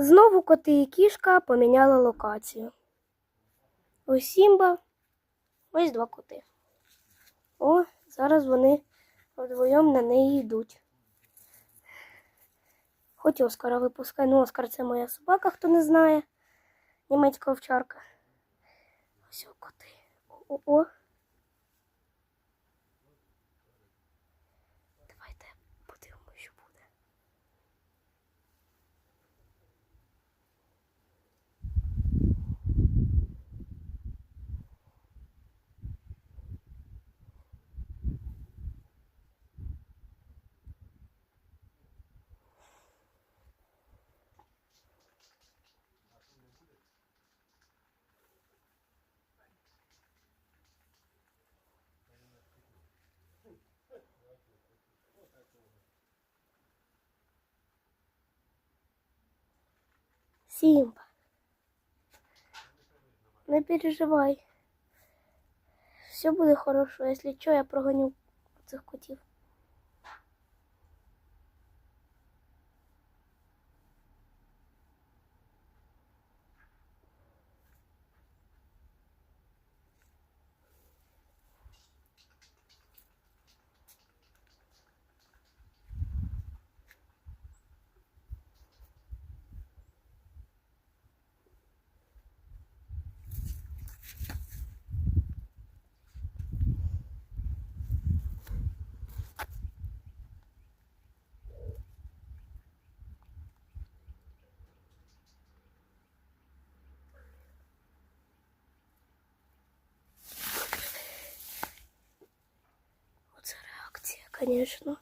Знову коти і кішка поміняли локацію. Ось Сімба, ось два коти. О, зараз вони вдвоєм на неї йдуть. Хоч Оскара випускай. Ну, Оскар це моя собака, хто не знає. Німецька овчарка. Ось о, коти. О-о-о. Давайте подивимося, що буде. Симба. Не переживай. Все буде хорошо, если что, я прогоню цих котів. Конечно.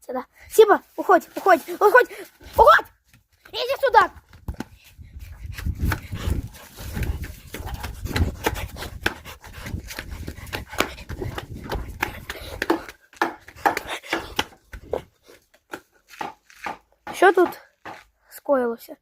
Це да. Сіба, уходь, уходь, уходь, уходь! Иди сюда! Що тут скоїлося?